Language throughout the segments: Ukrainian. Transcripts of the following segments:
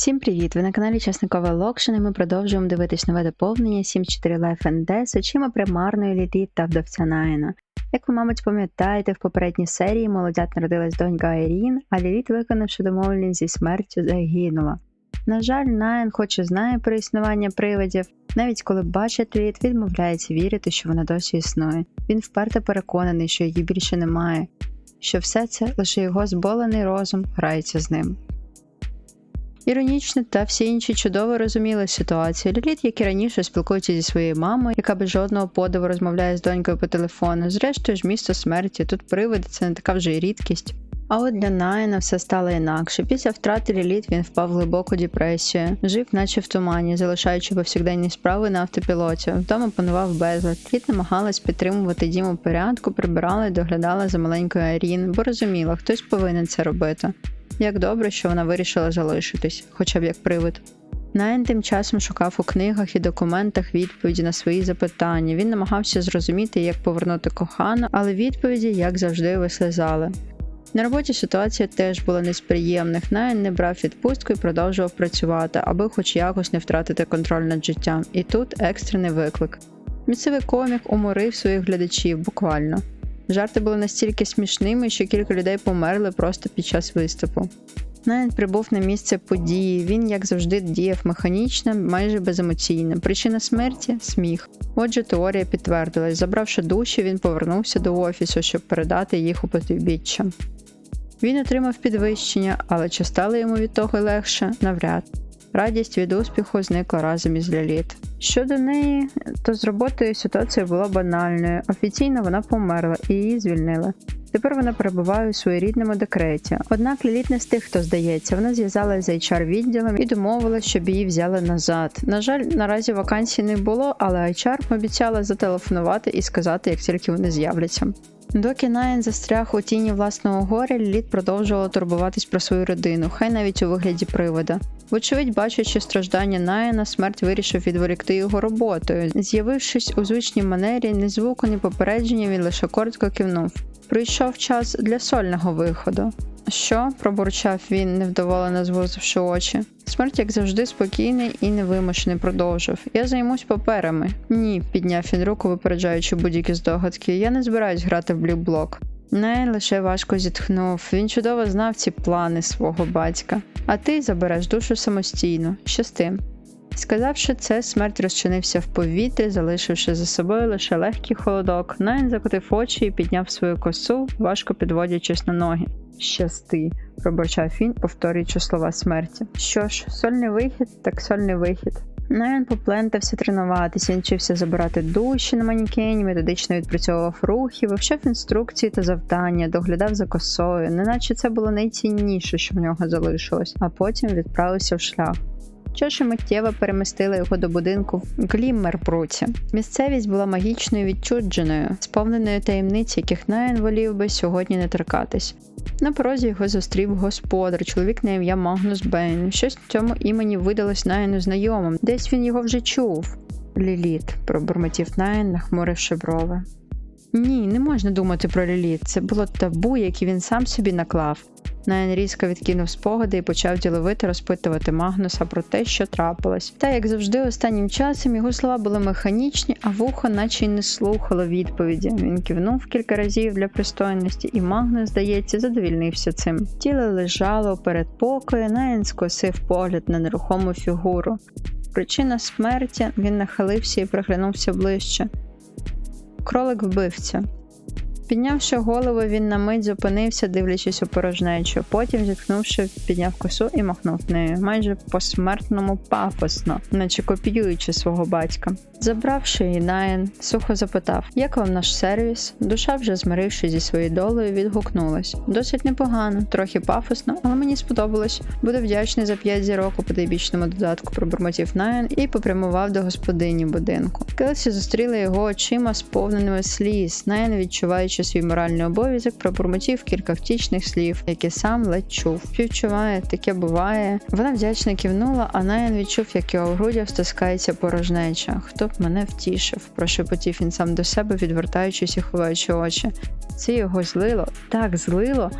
Всім привіт! Ви на каналі Часникове Локшин ми продовжуємо дивитись нове доповнення 7.4 Life and Death з очима примарної Ліліт та вдовця Найна. Як ви, мабуть, пам'ятаєте, в попередній серії молодят народилась донька Айрін, а Ліліт, виконавши домовленість зі смертю, загинула. На жаль, Найн хоч і знає про існування привидів, навіть коли бачить Ліліт, відмовляється вірити, що вона досі існує. Він вперто переконаний, що її більше немає, що все це лише його зболений розум грається з ним. Іронічно та всі інші чудово розуміли ситуацію. Ліліт, як і раніше, спілкується зі своєю мамою, яка без жодного подиву розмовляє з донькою по телефону. Зрештою ж місто смерті, тут привиди це не така вже й рідкість. А от для Найна все стало інакше. Після втрати Ліліт він впав в глибоку депресію, жив, наче в тумані, залишаючи повсякденні справи на автопілоті. Вдома панував безлад. Літ намагалась підтримувати дім у порядку, прибирала і доглядала за маленькою Арін, бо розуміла, хтось повинен це робити. Як добре, що вона вирішила залишитись, хоча б як привид. Найн тим часом шукав у книгах і документах відповіді на свої запитання. Він намагався зрозуміти, як повернути кохану, але відповіді, як завжди, вислизали. На роботі ситуація теж була не з. Найн не брав відпустку і продовжував працювати, аби хоч якось не втратити контроль над життям. І тут екстрений виклик. Місцевий комік уморив своїх глядачів буквально. Жарти були настільки смішними, що кілька людей померли просто під час виступу. Найн прибув на місце події. Він, як завжди, діяв механічно, майже беземоційно. Причина смерті сміх. Отже, теорія підтвердилась. Забравши душі, він повернувся до офісу, щоб передати їх у потойбіччя. Він отримав підвищення, але чи стало йому від того легше? Навряд. Радість від успіху зникла разом із Ліліт. Щодо неї, то з роботою ситуація була банальною. Офіційно вона померла і її звільнили. Тепер вона перебуває у своєрідному декреті. Однак Ліліт не з тих, хто здається. Вона зв'язалася з HR відділом і домовилась, щоб її взяли назад. На жаль, наразі вакансій не було, але HR обіцяла зателефонувати і сказати, як тільки вони з'являться. Доки Найн застряг у тіні власного горя, Ліліт продовжувала турбуватись про свою родину, хай навіть у вигляді привода. Вочевидь, бачачи страждання Найна, смерть вирішив відволікти його роботою. З'явившись у звичній манері, ні звуку, ні попередження, він лише коротко кивнув. Прийшов час для сольного виходу. Що? пробурчав він, невдоволено звузивши очі. Смерть, як завжди, спокійний і невимушений продовжив. Я займусь паперами. Ні, підняв він руку, випереджаючи будь-які здогадки. Я не збираюсь грати в блюблок. Не лише важко зітхнув. Він чудово знав ці плани свого батька. А ти забереш душу самостійно. Щасти. Сказавши це, смерть розчинився в повітрі, залишивши за собою лише легкий холодок. Найн закотив очі і підняв свою косу, важко підводячись на ноги. Щасти, пробурчав він, повторюючи слова смерті. Що ж, сольний вихід, так сольний вихід. Найн поплентався тренуватися, навчився забирати душі на манікені, методично відпрацьовував рухи, вивчав інструкції та завдання, доглядав за косою, неначе це було найцінніше, що в нього залишилось, а потім відправився в шлях. Чоші миттєво перемістили його до будинку в Гліммербруці. Місцевість була магічною відчудженою, сповненою таємниць, яких Найн волів би сьогодні не торкатись. На порозі його зустрів господар, чоловік на ім'я Магнус Бейн. Щось в цьому імені видалось Найну знайомим. Десь він його вже чув. Ліліт, пробурмотів Найн, нахмуривши брови. Ні, не можна думати про Ліліт. Це було табу, яке він сам собі наклав. Найн різко відкинув спогади і почав діловито розпитувати Магнуса про те, що трапилось. Та, як завжди, останнім часом його слова були механічні, а вухо наче й не слухало відповіді. Він кивнув кілька разів для пристойності, і Магнус, здається, задовільнився цим. Тіло лежало перед покою, Найн скосив погляд на нерухому фігуру. Причина смерті він нахилився і приглянувся ближче. Кролик вбивця. Піднявши голову, він на мить зупинився, дивлячись у порожнечу. Потім, зіткнувши, підняв косу і махнув нею, майже по-смертному пафосно, наче копіюючи свого батька. Забравши її Найн, сухо запитав: Як вам наш сервіс? Душа, вже змирившись зі своєю долею, відгукнулась. Досить непогано, трохи пафосно, але мені сподобалось. Буду вдячний за п'ять зірок у потайбічному додатку, пробурмотів Найн і попрямував до господині будинку. Келсі зустріли його очима, сповненими сліз. Найн, відчуваючи свій моральний обов'язок, пробурмотів кілька втічних слів, які сам ледь чув. Співчуває, таке буває. Вона вдячно кивнула, а Найн відчув, як його грудях стискається порожнеча. Хто б мене втішив, прошепотів він сам до себе, відвертаючись і ховаючи очі. Це його злило, так злило.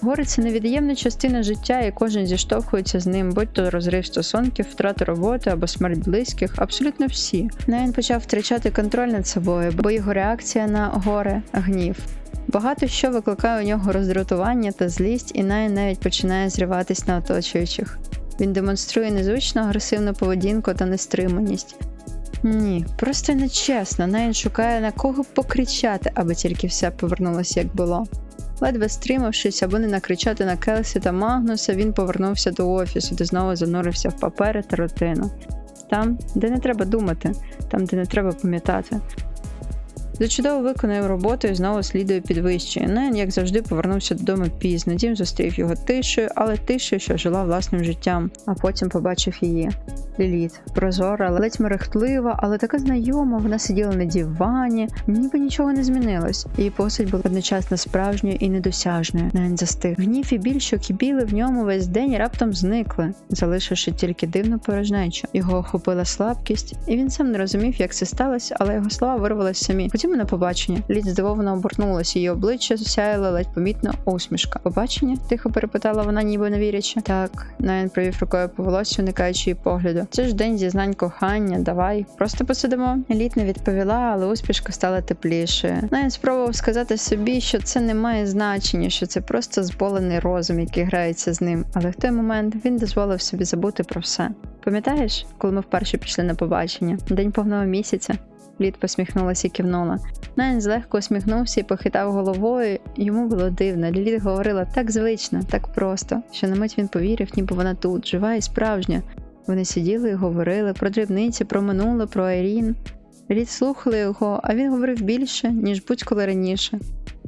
Горе це невід'ємна частина життя, і кожен зіштовхується з ним, будь то розрив стосунків, втрата роботи або смерть близьких, абсолютно всі. Найн почав втрачати контроль над собою, бо його реакція на горе гнів. Багато що викликає у нього роздратування та злість, і Найн навіть починає зриватись на оточуючих. Він демонструє незвично агресивну поведінку та нестриманість. Ні, просто нечесно. Найн шукає на кого покричати, аби тільки все повернулося як було. Ледве стримавшись, аби не накричати на Келсі та Магнуса, він повернувся до офісу, де знову занурився в папери та рутину. Там, де не треба думати, там, де не треба пам'ятати. За чудово виконує роботу і знову слідує підвищує. Найн, як завжди, повернувся додому пізно. Дім зустрів його тишею, але тишею, що жила власним життям, а потім побачив її. Ліліт, прозора, ледь мерехтлива, але така знайома. Вона сиділа на дивані, ніби нічого не змінилось. Її постать була одночасно справжньою і недосяжною. Найн застиг. Гнів і біль, що кипіли в ньому весь день, раптом зникли, залишивши тільки дивну порожнечу. Його охопила слабкість, і він сам не розумів, як це сталося, але його слова вирвались самі. Ходімо на побачення. Лід здивовано обернулась, її обличчя сяяла ледь помітна усмішка. Побачення? тихо перепитала вона, ніби не вірячи. Так, Найн провів рукою по волосю, уникаючи її погляду. Це ж день зізнань кохання, давай. Просто посидимо. Лід не відповіла, але успішка стала теплішою. Найн спробував сказати собі, що це не має значення, що це просто зболений розум, який грається з ним. Але в той момент він дозволив собі забути про все. Пам'ятаєш, коли ми вперше пішли на побачення? День повного місяця. Лід посміхнулася і кивнула. Найн злегко усміхнувся і похитав головою. Йому було дивно. Ліліт говорила так звично, так просто, що на мить він повірив, ніби вона тут, жива і справжня. Вони сиділи і говорили про дрібниці, про минуле, про Айрін. Лід слухали його, а він говорив більше, ніж будь-коли раніше.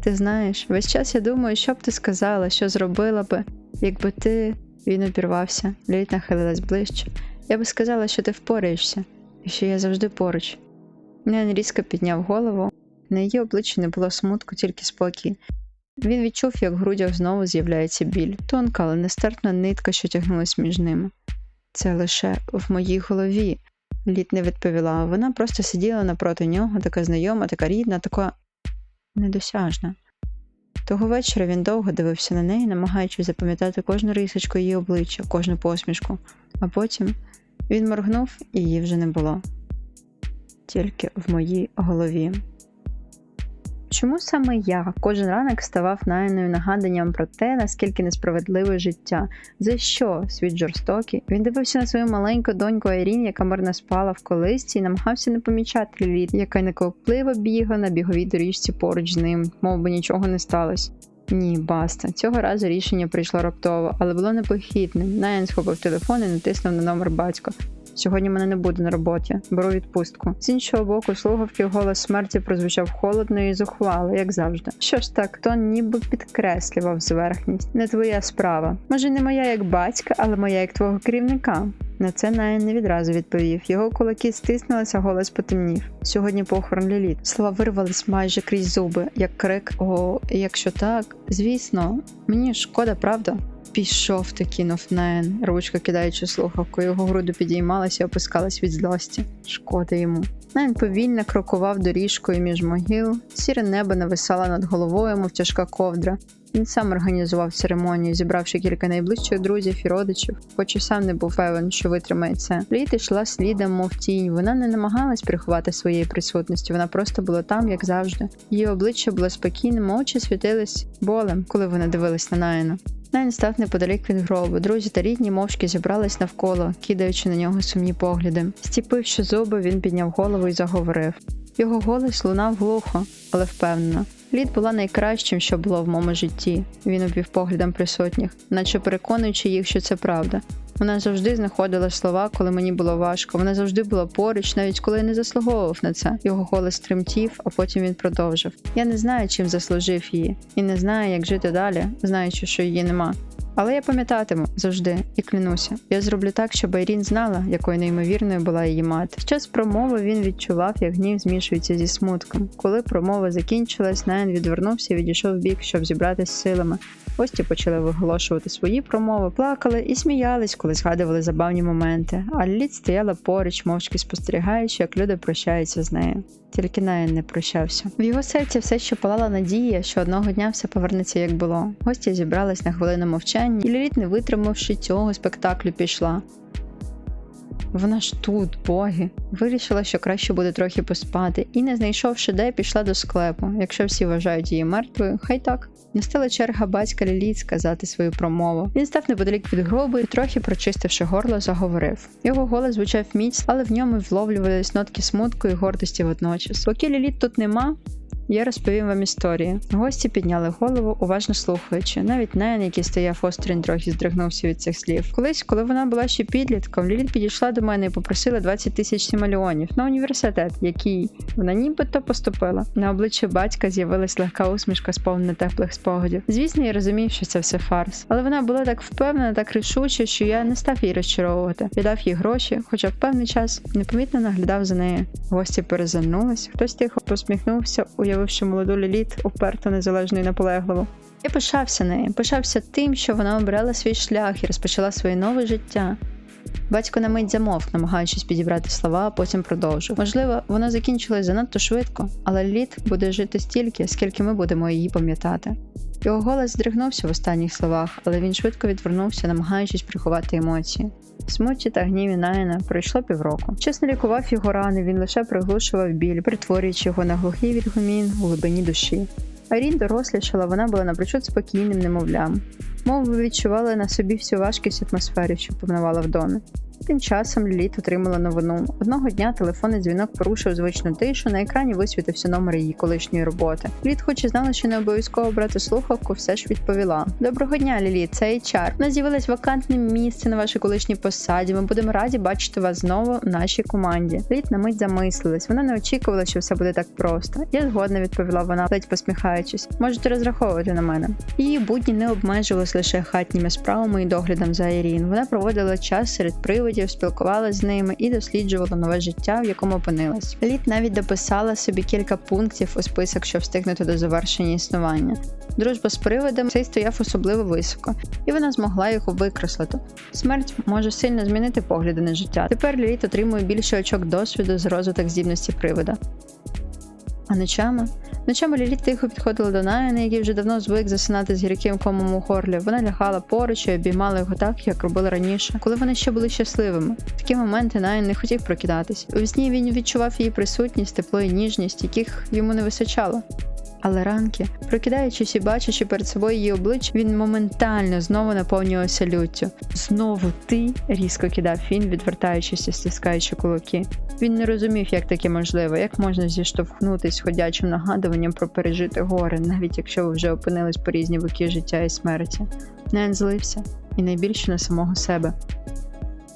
Ти знаєш, весь час я думаю, що б ти сказала, що зробила би, якби ти. Він обірвався, Ліліт нахилилась ближче. Я би сказала, що ти впораєшся, і що я завжди поруч. Нен різко підняв голову. На її обличчі не було смутку, тільки спокій. Він відчув, як в грудях знову з'являється біль, тонка, але нестерпна нитка, що тягнулась між ними. Це лише в моїй голові. Літ не відповіла. Вона просто сиділа напроти нього, така знайома, така рідна, така недосяжна. Того вечора він довго дивився на неї, намагаючись запам'ятати кожну рисочку її обличчя, кожну посмішку, а потім він моргнув і її вже не було. Тільки в моїй голові. Чому саме я кожен ранок ставав найною нагадуванням про те, наскільки несправедливе життя? За що світ жорстокий? Він дивився на свою маленьку доньку Айрін, яка мирно спала в колисці, і намагався не помічати Ліліт, яка некопливо бігла на біговій доріжці поруч з ним, мов би нічого не сталося. Ні, баста. Цього разу рішення прийшло раптово, але було непохідним. Найен схопив телефон і натиснув на номер батька. Сьогодні мене не буде на роботі, беру відпустку. З іншого боку, слухавки голос смерті прозвучав холодно і зухвало, як завжди. Що ж так, то ніби підкреслював зверхність. Не твоя справа. Може, не моя як батька, але моя як твого керівника. На це Найен не відразу відповів. Його кулаки стиснулися, голос потемнів. Сьогодні похорон Ліліт. Слова вирвались майже крізь зуби, як крик. О, якщо так, звісно, мені шкода, правда. Пішов ти кинув Найн, ручка кидаючи слухавку, його груди підіймалися і опускались від злості. Шкода йому. Найн повільно крокував доріжкою між могил, сіре небо нависало над головою, мов тяжка ковдра. Він сам організував церемонію, зібравши кілька найближчих друзів і родичів, хоч і сам не був певен, що витримає це. Літ йшла слідом, мов тінь. Вона не намагалась приховати своєї присутності, вона просто була там, як завжди. Її обличчя було спокійним, очі світились болем, коли вона дивилась на Найна. Найн став неподалік від гробу. Друзі та рідні мовчки зібрались навколо, кидаючи на нього сумні погляди. Стіпивши зуби, він підняв голову і заговорив. Його голос лунав глухо, але впевнено. Лід була найкращим, що було в моєму житті. Він обвів поглядом присутніх, наче переконуючи їх, що це правда. Вона завжди знаходила слова, коли мені було важко. Вона завжди була поруч, навіть коли я не заслуговував на це. Його голос тремтів, а потім він продовжив. Я не знаю, чим заслужив її, і не знаю, як жити далі, знаючи, що її нема. Але я пам'ятатиму завжди і клянуся. Я зроблю так, щоб Айрін знала, якою неймовірною була її мати. Під час промови він відчував, як гнів змішується зі смутком. Коли промова закінчилась, Найн відвернувся і відійшов в бік, щоб зібратися з силами. Гості почали виголошувати свої промови, плакали і сміялись, коли згадували забавні моменти. А Ліліт стояла поруч, мовчки спостерігаючи, як люди прощаються з нею. Тільки Найн не прощався. В його серці все ще палала надія, що одного дня все повернеться як було. Гості зібрались на хвилину мовчання, і Ліліт, не витримавши цього спектаклю, пішла. Вона ж тут, боги. Вирішила, що краще буде трохи поспати, і, не знайшовши де, пішла до склепу. Якщо всі вважають її мертвою, хай так. Настала черга батька Ліліт сказати свою промову. Він став неподалік від гробу і, трохи прочистивши горло, заговорив. Його голос звучав міць, але в ньому вловлювались нотки смутку і гордості водночас. Поки Ліліт тут нема, я розповім вам історії. Гості підняли голову, уважно слухаючи. Навіть Нен, який стояв осторонь, трохи здригнувся від цих слів. Колись, коли вона була ще підлітком, Ліліт підійшла до мене і попросила 20 тисяч сімальонів на університет, який вона нібито поступила. На обличчі батька з'явилась легка усмішка, сповнена теплих спогадів. Звісно, я розумів, що це все фарс, але вона була так впевнена, так рішуча, що я не став її розчаровувати. Я дав їй гроші, хоча в певний час непомітно наглядав за нею. Гості перезирнулись, хтось тихо посміхнувся, уявивши молоду ліліт, уперто незалежно і наполегливо. Я пишався нею, пишався тим, що вона обрала свій шлях і розпочала своє нове життя. Батько на мить замовк, намагаючись підібрати слова, а потім продовжив. Можливо, воно закінчилось занадто швидко, але Ліліт буде жити стільки, скільки ми будемо її пам'ятати. Його голос здригнувся в останніх словах, але він швидко відвернувся, намагаючись приховати емоції. В смутті та гніві Найна пройшло півроку. Чесно лікував його рани, він лише приглушував біль, перетворюючи його на глухий відгумін у глибині душі. Арін дорослішала, вона була напрочуд спокійним немовлям. Мов ви відчували на собі всю важкість атмосфери, що панувала в домі. Тим часом Ліліт отримала новину. Одного дня телефонний дзвінок порушив звичну тишу. На екрані висвітився номер її колишньої роботи. Ліліт, хоч і знала, що не обов'язково брати слухавку, все ж відповіла: Доброго дня, Ліліт, це HR. У нас з'явилось вакантне місце на вашій колишній посаді. Ми будемо раді бачити вас знову в нашій команді. Ліліт на мить замислилась. Вона не очікувала, що все буде так просто. Я згодна, відповіла вона, ледь посміхаючись. Можете розраховувати на мене. Її будні не обмежувались лише хатніми справами і доглядом за Ірін. Вона проводила час серед приводів, спілкувалася з ними і досліджувала нове життя, в якому опинилась. Літ навіть дописала собі кілька пунктів у список, щоб встигнути до завершення існування. Дружба з приводом цей стояв особливо високо, і вона змогла його викреслити. Смерть може сильно змінити погляди на життя. Тепер Ліліт отримує більше очок досвіду з розвиток здібності привода. А ночами? Ночами Ліліт тихо підходила до Найана, який вже давно звик засинати з гірким комом у горлі. Вона лягала поруч і обіймала його так, як робила раніше, коли вони ще були щасливими. В такі моменти Найан не хотів прокидатись. У сні він відчував її присутність, тепло і ніжність, яких йому не вистачало. Але ранки, прокидаючись і бачачи перед собою її обличчя, він моментально знову наповнювався люттю. Знову ти різко кидав він, відвертаючись і стискаючи кулаки. Він не розумів, як таке можливо, як можна зіштовхнутись ходячим нагадуванням про пережити горе, навіть якщо ви вже опинились по різні боки життя і смерті. Нен злився і найбільше на самого себе.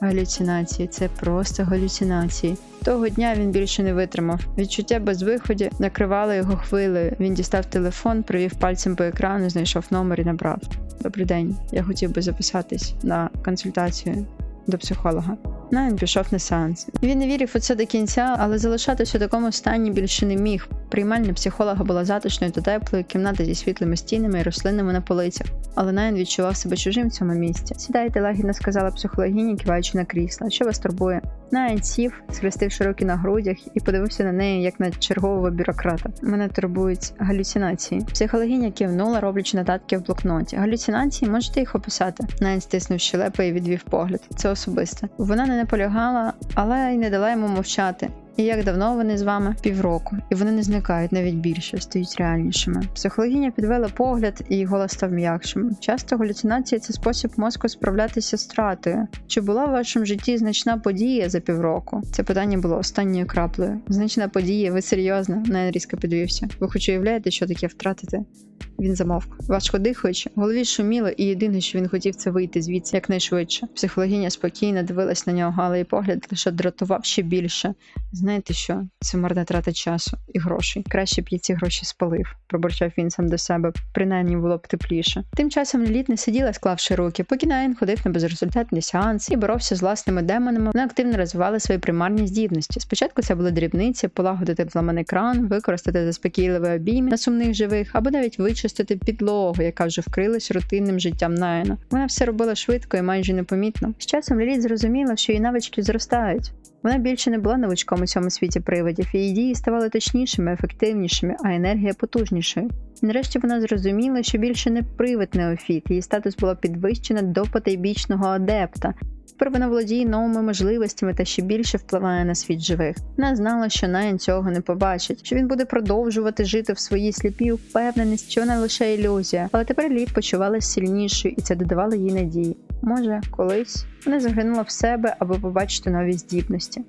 Галюцинації це просто галюцинації. Того дня він більше не витримав. Відчуття безвиході накривало його хвилею. Він дістав телефон, провів пальцем по екрану, знайшов номер і набрав. Добрий день, я хотів би записатись на консультацію до психолога. Найн пішов на сеанс. Він не вірив у це до кінця, але залишатися у такому стані більше не міг. Приймальня психолога була затишною та теплою, кімната зі світлими стінами і рослинами на полицях. Але Найн відчував себе чужим в цьому місці. Сідайте, лагідно сказала психологиня, киваючи на крісло. Що вас турбує? Найн сів, схрестивши руки на грудях, і подивився на неї як на чергового бюрократа. Мене турбують галюцинації. Психологиня кивнула, роблячи нотатки в блокноті. Галюцинації можете їх описати? Найн стиснув щелепи і відвів погляд. Це особисте. Вона не наполягала, але й не дала йому мовчати. І як давно вони з вами? Півроку, і вони не зникають навіть більше, стають реальнішими. Психологиня підвела погляд, і голос став м'якшим. Часто галюцинації це спосіб мозку справлятися з втратою. Чи була в вашому житті значна подія за півроку? Це питання було останньою краплею. Значна подія, ви серйозно? Найн різко підвівся. Ви хоч уявляєте, що таке втратити? Він замовк. Важко дихаючи, голові шуміло, і єдине, що він хотів, це вийти звідси якнайшвидше. Психологиня спокійно дивилась на нього, але її погляд лише дратував ще більше. Знаєте що? Це марна трата часу і грошей. Краще б я ці гроші спалив, пробурчав він сам до себе, принаймні було б тепліше. Тим часом Ліліт не сиділа, склавши руки, поки Найн ходив на безрезультатний сеанс і боровся з власними демонами. Вона активно розвивала свої примарні здібності. Спочатку це були дрібниці, полагодити зламаний кран, використати заспокійливий обійми на сумних живих, або навіть вичистити підлогу, яка вже вкрилась рутинним життям Найна. Вона все робила швидко і майже непомітно. З часом Ліліт зрозуміла, що її навички зростають. Вона більше не була новичком у цьому світі привидів, її дії ставали точнішими, ефективнішими, а енергія потужнішою. Нарешті вона зрозуміла, що більше не привид неофіт, її статус було підвищено до потайбічного адепта. Тепер вона володіє новими можливостями та ще більше впливає на світ живих. Вона знала, що Найн цього не побачить, що він буде продовжувати жити в своїй сліпій впевненість, що вона лише ілюзія. Але тепер Лід почувалася сильнішою, і це додавало їй надії. Може, колись вона заглянула в себе, аби побачити нові здібності.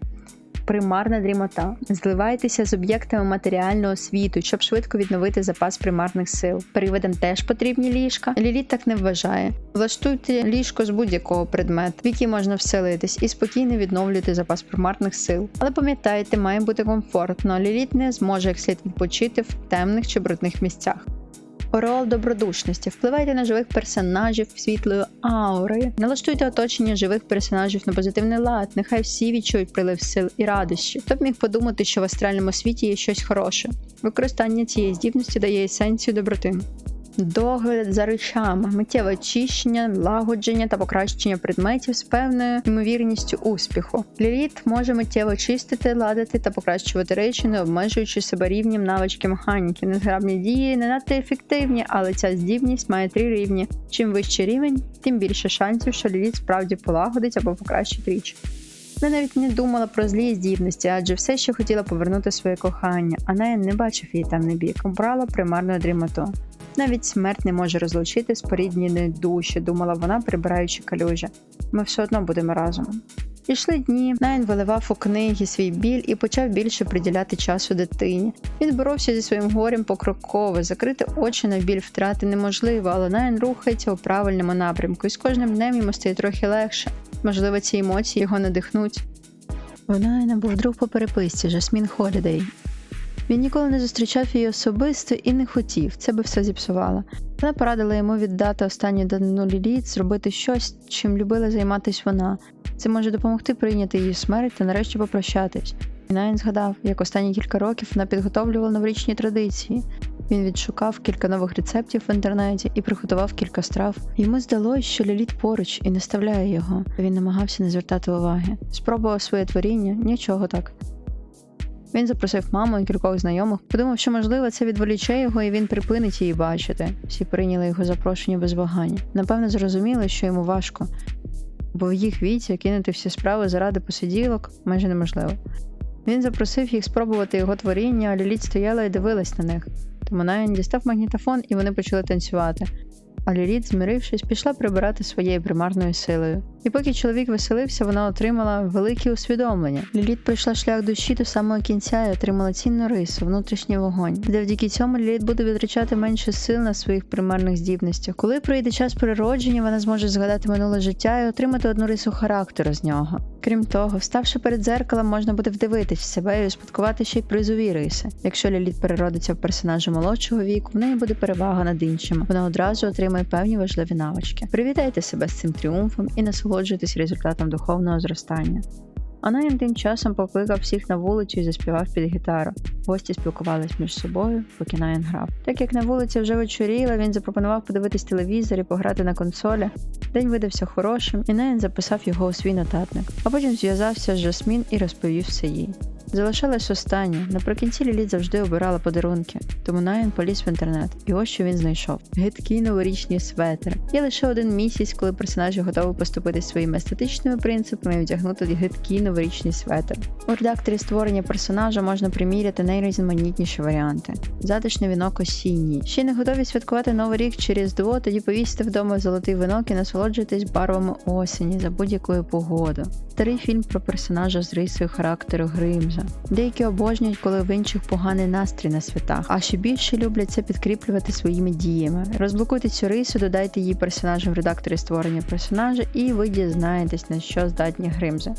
Примарна дрімота. Зливайтеся з об'єктами матеріального світу, щоб швидко відновити запас примарних сил. Привидам теж потрібні ліжка. Ліліт так не вважає. Влаштуйте ліжко з будь-якого предмету, в який можна вселитись, і спокійно відновлюйте запас примарних сил. Але пам'ятайте, має бути комфортно. Ліліт не зможе як слід відпочити в темних чи брудних місцях. Ореол добродушності. Впливайте на живих персонажів світлою аурою. Налаштуйте оточення живих персонажів на позитивний лад. Нехай всі відчують прилив сил і радощі. Хто б міг подумати, що в астральному світі є щось хороше. Використання цієї здібності дає есенцію доброти. Догляд за речами, миттєве очищення, лагодження та покращення предметів з певною ймовірністю успіху. Ліліт може миттєво чистити, ладити та покращувати речі, не обмежуючи себе рівнем навички механіки. Незграбні дії не надто ефективні, але ця здібність має три рівні. Чим вищий рівень, тим більше шансів, що ліліт справді полагодить або покращить річ. Вона навіть не думала про злі здібності, адже все ще хотіла повернути своє кохання, а не бачив її темний бік, обрала примарну дрімоту. Навіть смерть не може розлучити споріднені душі, думала вона, прибираючи калюжі. Ми все одно будемо разом. Ішли дні, Найн виливав у книги свій біль і почав більше приділяти часу дитині. Він боровся зі своїм горем покроково, закрити очі на біль втрати неможливо, але Найн рухається у правильному напрямку, і з кожним днем йому стає трохи легше. Можливо, ці емоції його надихнуть. Найна був друг по переписці Жасмін Холідей. Він ніколи не зустрічав її особисто і не хотів, це би все зіпсувало. Вона порадила йому віддати останню данину Ліліт, зробити щось, чим любила займатися вона. Це може допомогти прийняти її смерть та нарешті попрощатись. І Найн згадав, як останні кілька років вона підготовлювала новорічні традиції. Він відшукав кілька нових рецептів в інтернеті і приготував кілька страв. Йому здалося, що Ліліт поруч і наставляє його. Він намагався не звертати уваги. Спробував своє творіння, нічого так. Він запросив маму і кількох знайомих, подумав, що можливо це відволіче його і він припинить її бачити. Всі прийняли його запрошення без вагання. Напевно, зрозуміли, що йому важко, бо в їх віці кинути всі справи заради посиділок майже неможливо. Він запросив їх спробувати його творіння, а Ліліт стояла і дивилась на них. Тому Найн дістав магнітофон і вони почали танцювати. А Ліліт, змирившись, пішла прибирати своєю примарною силою. І поки чоловік веселився, вона отримала велике усвідомлення. Ліліт пройшла шлях душі до самого кінця і отримала цінну рису, внутрішній вогонь. Завдяки цьому Ліліт буде витрачати менше сил на своїх примарних здібностях. Коли прийде час природження, вона зможе згадати минуле життя і отримати одну рису характеру з нього. Крім того, вставши перед зеркалом, можна буде вдивитись себе і успадкувати ще й призові риси. Якщо Ліліт переродиться в персонажа молодшого віку, в неї буде перевага над іншими. Вона одразу отримає певні важливі навички. Привітайте себе з цим тріумфом і насолоджуйтесь результатом духовного зростання. А тим часом покликав всіх на вулицю і заспівав під гітару. Гості спілкувались між собою, поки Найн грав. Так як на вулиці вже вечоріло, він запропонував подивитись телевізор і пограти на консолі. День видався хорошим, і Найн записав його у свій нотатник, а потім зв'язався з Жасмін і розповів все їй. Залишалось останнє. Наприкінці Ліліт завжди обирала подарунки, тому Найн поліз в інтернет. І ось що він знайшов: гидкий новорічний светр. Є лише один місяць, коли персонажі готові поступити своїми естетичними принципами і вдягнути гидкий новорічний светр. У редакторі створення персонажа можна приміряти найрізноманітніші варіанти. Затишний вінок осінній. Ще не готові святкувати новий рік чи різдво, тоді повісьте вдома золотий вінок і насолоджуйтесь барвами осені за будь-якої погоди. Старий фільм про персонажа з рисою характеру Гримза. Деякі обожнюють, коли в інших поганий настрій на святах, а ще більше люблять це підкріплювати своїми діями. Розблокуйте цю рису, додайте її персонажам в редакторі створення персонажа, і ви дізнаєтесь, на що здатні Гримзи.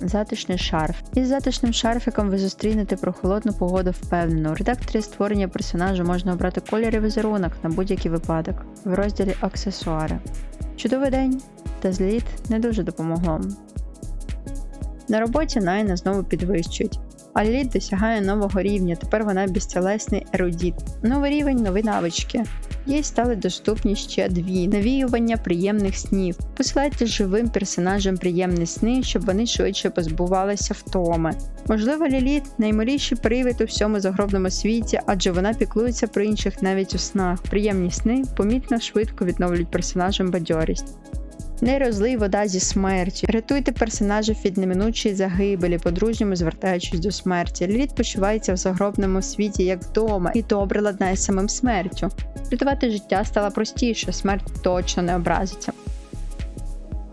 затишний шарф. Із затишним шарфиком ви зустрінете прохолодну погоду впевнено. У редакторі створення персонажу можна обрати колір і візерунок на будь-який випадок в розділі Аксесуари. Чудовий день, та зліт не дуже допомогло. На роботі Найна знову підвищують. А Ліліт досягає нового рівня, тепер вона безтілесний ерудіт. Новий рівень, нові навички. Їй стали доступні ще дві навіювання приємних снів. Посилайте живим персонажам приємні сни, щоб вони швидше позбувалися втоми. Можливо, Ліліт наймиліший привид у всьому загробному світі, адже вона піклується про інших навіть у снах. Приємні сни помітно швидко відновлюють персонажам бадьорість. Не розлий вода зі смерті. Рятуйте персонажів від неминучої загибелі, по-дружньому звертаючись до смерті. Ліліт почувається в загробному світі як вдома і добре ладнає самим смертю. Рятувати життя стало простіше, смерть точно не образиться.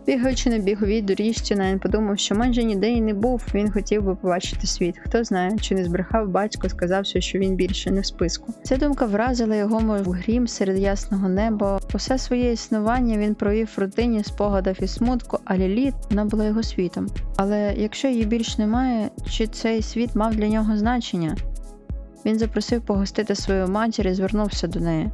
Бігаючи на біговій доріжці, Найн подумав, що майже ніде і не був, він хотів би побачити світ. Хто знає, чи не збрехав батько, сказавши, що він більше не в списку. Ця думка вразила його, мов грім серед ясного неба. Усе своє існування він провів в рутині спогадів і смутку, а Ліліт вона була його світом. Але якщо її більш немає, чи цей світ мав для нього значення? Він запросив погостити свою матір і звернувся до неї.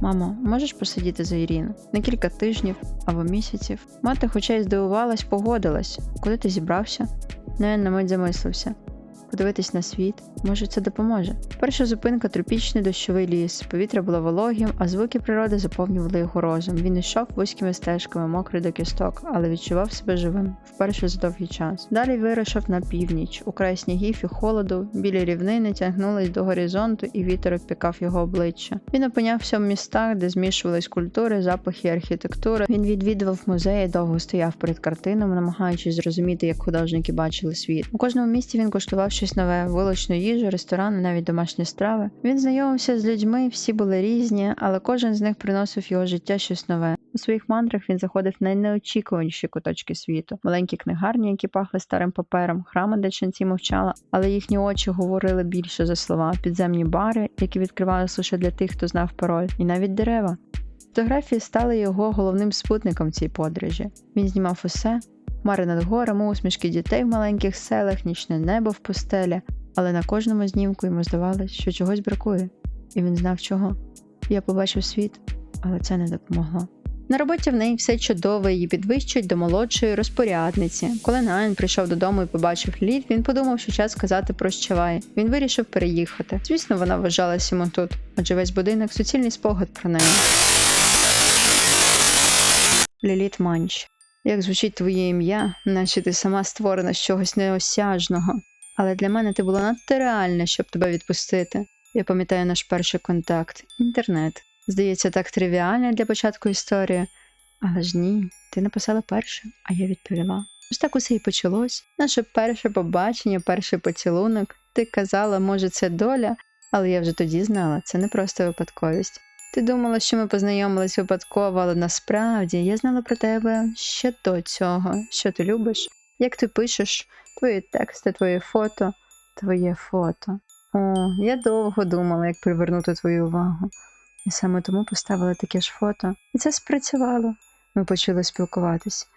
Мамо, можеш посидіти за Ірину? На кілька тижнів або місяців. Мати, хоча й здивувалась, погодилась. Куди ти зібрався? Нен на мить замислився. Подивитись на світ, може, це допоможе. Перша зупинка тропічний дощовий ліс. Повітря було вологим, а звуки природи заповнювали його розум. Він йшов вузькими стежками, мокрий до кісток, але відчував себе живим вперше за довгий час. Далі вирушив на північ, у край снігів і холоду, білі рівнини тягнулись до горизонту, і вітер обпікав його обличчя. Він опинявся в містах, де змішувались культури, запахи, і архітектура. Він відвідував музеї, довго стояв перед картинами, намагаючись зрозуміти, як художники бачили світ. У кожному місті він коштував щось нове: вуличну їжу, ресторани, навіть домашні страви. Він знайомився з людьми, всі були різні, але кожен з них приносив його життя щось нове. У своїх мандрах він заходив в найнеочікуваніші куточки світу: маленькі книгарні, які пахли старим папером, храми, де ченці мовчали, але їхні очі говорили більше за слова, підземні бари, які відкривалися лише для тих, хто знав пароль, і навіть дерева. Фотографії стали його головним спутником в цій подорожі. Він знімав усе. Хмари над горами, усмішки дітей в маленьких селах, нічне небо в пустелі, але на кожному знімку йому здавалось, що чогось бракує, і він знав чого. Я побачив світ, але це не допомогло. На роботі в неї все чудово, її підвищують до молодшої розпорядниці. Коли Найн прийшов додому і побачив лід, він подумав, що час сказати прощавай. Він вирішив переїхати. Звісно, вона вважалась йому тут, адже весь будинок суцільний спогад про неї. Ліліт Манч. Як звучить твоє ім'я, наче ти сама створена з чогось неосяжного. Але для мене ти була надто реальна, щоб тебе відпустити. Я пам'ятаю наш перший контакт інтернет. Здається, так тривіально для початку історії. Але ж ні, ти написала перше, а я відповіла. Ось так усе і почалось. Наше перше побачення, перший поцілунок. Ти казала, може, це доля, але я вже тоді знала, це не просто випадковість. Ти думала, що ми познайомились випадково, але насправді я знала про тебе ще до цього, що ти любиш, як ти пишеш, твої тексти, твої фото, твоє фото. О, я довго думала, як привернути твою увагу. І саме тому поставила таке ж фото. І це спрацювало. Ми почали спілкуватись.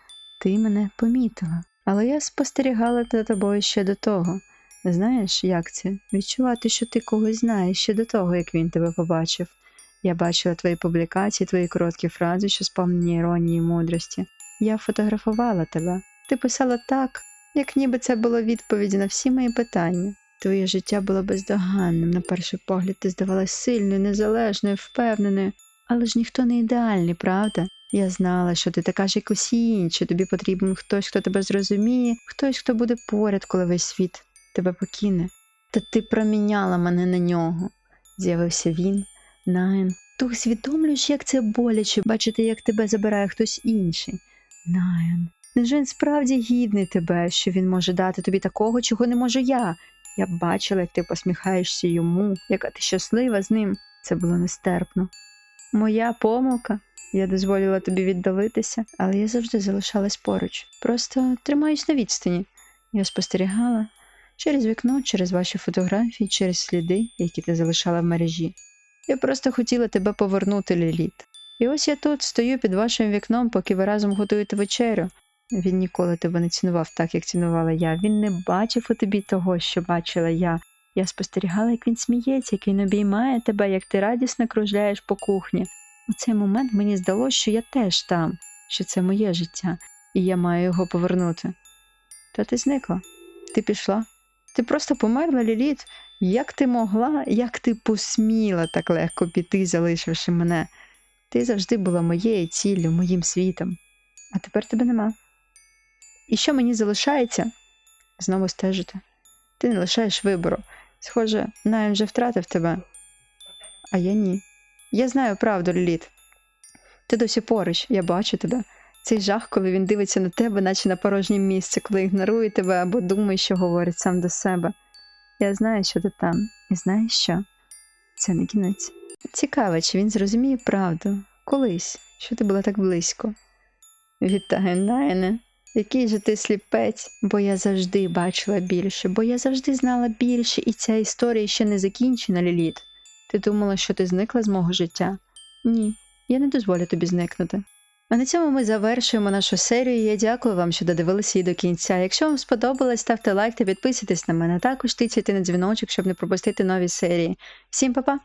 Ти мене помітила. Але я спостерігала за тобою ще до того. Знаєш, як це? Відчувати, що ти когось знаєш ще до того, як він тебе побачив. Я бачила твої публікації, твої короткі фрази, що сповнені іронії і мудрості. Я фотографувала тебе. Ти писала так, як ніби це було відповіді на всі мої питання. Твоє життя було бездоганним. На перший погляд ти здавалась сильною, незалежною, впевненою. Але ж ніхто не ідеальний, правда? Я знала, що ти така ж, як усі інші. Тобі потрібен хтось, хто тебе зрозуміє, хтось, хто буде поряд, коли весь світ тебе покине. Та ти проміняла мене на нього. З'явився він, Найн. Ти усвідомлюєш, як це боляче бачити, як тебе забирає хтось інший. Найн. Невже він справді гідний тебе, що він може дати тобі такого, чого не можу я? Я бачила, як ти посміхаєшся йому, яка ти щаслива з ним. Це було нестерпно. Моя помилка. Я дозволила тобі віддалитися, але я завжди залишалась поруч. Просто тримаюсь на відстані. Я спостерігала через вікно, через ваші фотографії, через сліди, які ти залишала в мережі. Я просто хотіла тебе повернути, Ліліт. І ось я тут стою під вашим вікном, поки ви разом готуєте вечерю. Він ніколи тебе не цінував так, як цінувала я. Він не бачив у тобі того, що бачила я. Я спостерігала, як він сміється, як він обіймає тебе, як ти радісно кружляєш по кухні. У цей момент мені здалося, що я теж там, що це моє життя, і я маю його повернути. Та ти зникла, ти пішла. Ти просто померла, Ліліт. Як ти могла, як ти посміла так легко піти, залишивши мене? Ти завжди була моєю ціллю, моїм світом, а тепер тебе нема. І що мені залишається? Знову стежити. Ти не лишаєш вибору. Схоже, Найм вже втратив тебе. А я ні. Я знаю правду, Ліліт. Ти досі поруч, я бачу тебе. Цей жах, коли він дивиться на тебе, наче на порожнє місце, коли ігнорує тебе або думає, що говорить сам до себе. Я знаю, що ти там, і знаєш що? Це не кінець. Цікаво, чи він зрозуміє правду колись, що ти була так близько. Вітаю, Найне. Який же ти сліпець, бо я завжди бачила більше, бо я завжди знала більше, і ця історія ще не закінчена, Ліліт. Ти думала, що ти зникла з мого життя? Ні, я не дозволю тобі зникнути. А на цьому ми завершуємо нашу серію. Я дякую вам, що додивилися її до кінця. Якщо вам сподобалось, ставте лайк та підписуйтесь на мене. Також тицяйте на дзвіночок, щоб не пропустити нові серії. Всім па-па!